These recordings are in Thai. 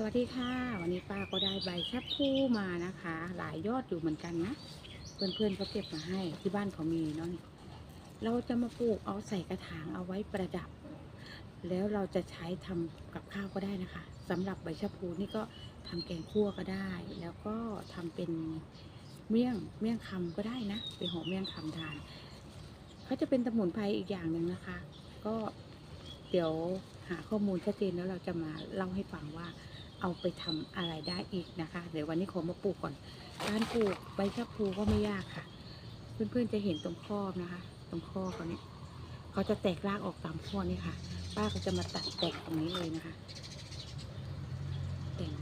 สวัสดีค่ะ วันนี้ป้าก็ได้ใบแคปคู่มานะคะ หลายยอดอยู่เหมือนกันนะ เพื่อนๆเขาเก็บมาให้ที่บ้านเขามีเนาะนี่เราจะมาปลูกเอาใส่กระถางเอาไว้ประดับ แล้วเราจะใช้ทำกับข้าวก็ได้นะคะสำหรับใบชะพูนี่ก็ทำแกงคั่วก็ได้ แล้วก็ทำเป็นเมี่ยงเมี่ยงคำก็ได้นะเป็นห่อเมี่ยงคำทานเขาจะเป็นสมุนไพรอีกอย่างหนึ่งนะคะ ก็เดี๋ยว หาข้อมูลชัดเจนแล้วเราจะมาเล่าให้ฟังว่าเอาไปทำอะไรได้อีกนะคะ เดี๋ยววันนี้ขอมาปลูกก่อน การปลูกใบชะพลูก็ไม่ยากค่ะ เพื่อนๆจะเห็นตรงข้อนะคะ ตรงข้อเขาเนี่ยเขาจะแตกรากออกตามข้อนี่ค่ะ ป้าก็จะมาตัดแตกตรงนี้เลยนะคะแต่ง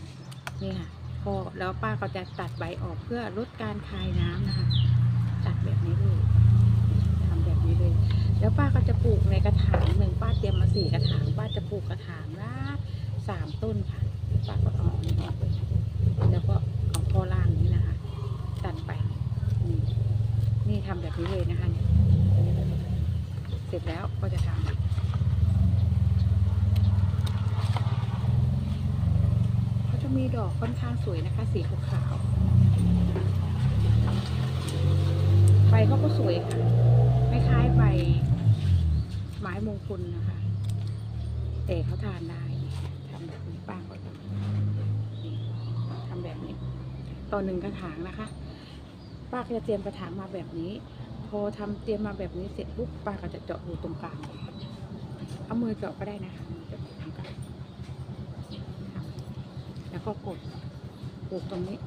นี่ค่ะพอแล้วป้าก็จะตัดใบออกเพื่อลดการคายน้ำนะคะ ตัดแบบนี้เลยทำแบบนี้เลย แล้วป้าก็จะป ลูกในกระถางหนึ่งป้าเตรียมมาสี่กระถางป้าจะปลูกกระถางละสามต้นค่ะป้าก็เอาอันนี้ออกไปแล้วก็เอาข้อล่างนี้นะคะ ตัดไป นี่นี่ทำแบบนี้เลยนะคะเนี่ยเสร็จแล้วก็จะทำเขาจะมีดอกค่อนข้างสวยนะคะ สีขาวๆใบเขาก็สวยค่ะคล้ายๆใบ ไม้มงคลนะคะ แต่เขาทานได้ทำแบบนี้ป้าก็ทำทำแบบนี้ ต่อหนึ่งกระถางนะคะ ป้าก็จะเตรียมกระถางมาแบบนี้ พอทำเตรียมมาแบบนี้เสร็จปุ๊บป้าก็จะเจาะรูตรงกลางเอามือเจาะก็ได้นะคะเจาะตรงกลางแล้วก็กดปลูกตรงนี้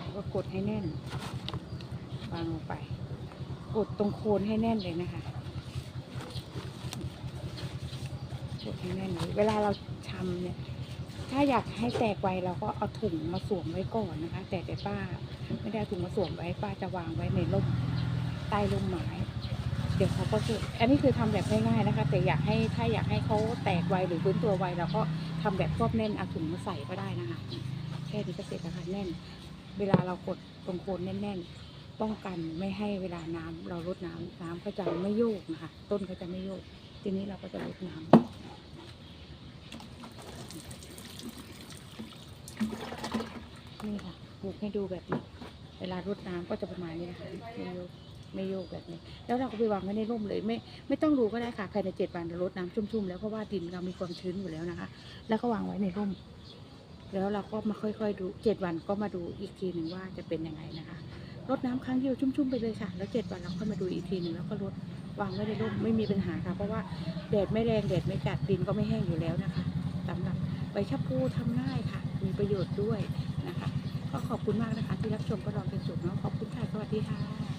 แล้วก็กดให้แน่นวางลงไป กดตรงโคนให้แน่นเลยนะคะ กดแน่นเวลาเราทำเนี่ย ถ้าอยากให้แตกไวเราก็เอาถุงมาสวมไว้ก่อนนะคะ แต่แต่ป้า ไม่ได้ถุงมาสวมไว้ป้าจะวางไว้ในร่มใต้ร่มไม้ เดี๋ยวเขาก็จะอันนี้คือทำแบบง่ายๆนะคะ แต่อยากให้ถ้าอยากให้เขาแตกไวหรือฟื้นตัวไวเราก็ทำแบบครอบแน่นเอาถุงมาใส่ก็ได้นะคะแค่นี้ก็เสร็จแล้วค่ะแน่น เวลาเรากดตรงโคนแน่นๆป้องกันไม่ให้เวลาน้ำเราลดน้ำน้ำก็จะไม่โยกนะคะ ต้นก็จะไม่โยก ทีนี้เราก็จะลดน้ำนี่ค่ะปลูกให้ดูแบบนี้ เวลารดน้ำก็จะประมาณนี้นะคะไม่โยกไม่โยกแบบนี้ แล้วเราก็ไปวางไว้ในร่มเลย ไม่ไม่ต้องดูก็ได้ค่ะภายในเจ็ดวันเรารดน้ำชุ่มๆแล้วเพราะว่าดินเรามีความชื้นอยู่แล้วนะคะ แล้วก็วางไว้ในร่ม แล้วเราก็มาค่อยๆดูเจ็ดวันก็มาดูอีกทีหนึ่งว่าจะเป็นยังไงนะคะรดน้ำครั้งเดียวชุ่มๆไปเลยค่ะ แล้วเจ็ดวันเราค่อยมาดูอีกทีหนึ่งแล้วก็รด วางไว้ในร่มไม่มีปัญหาค่ะ เพราะว่าแดดไม่แรงแดดไม่จัดดินก็ไม่แห้งอยู่แล้วนะคะสำหรับใบชะพูทำง่ายค่ะ มีประโยชน์ด้วยนะคะ ก็ขอบคุณมากนะคะ ที่รับชมก็ลองเป็นสุดเนาะขอบคุณค่ะสวัสดีค่ะ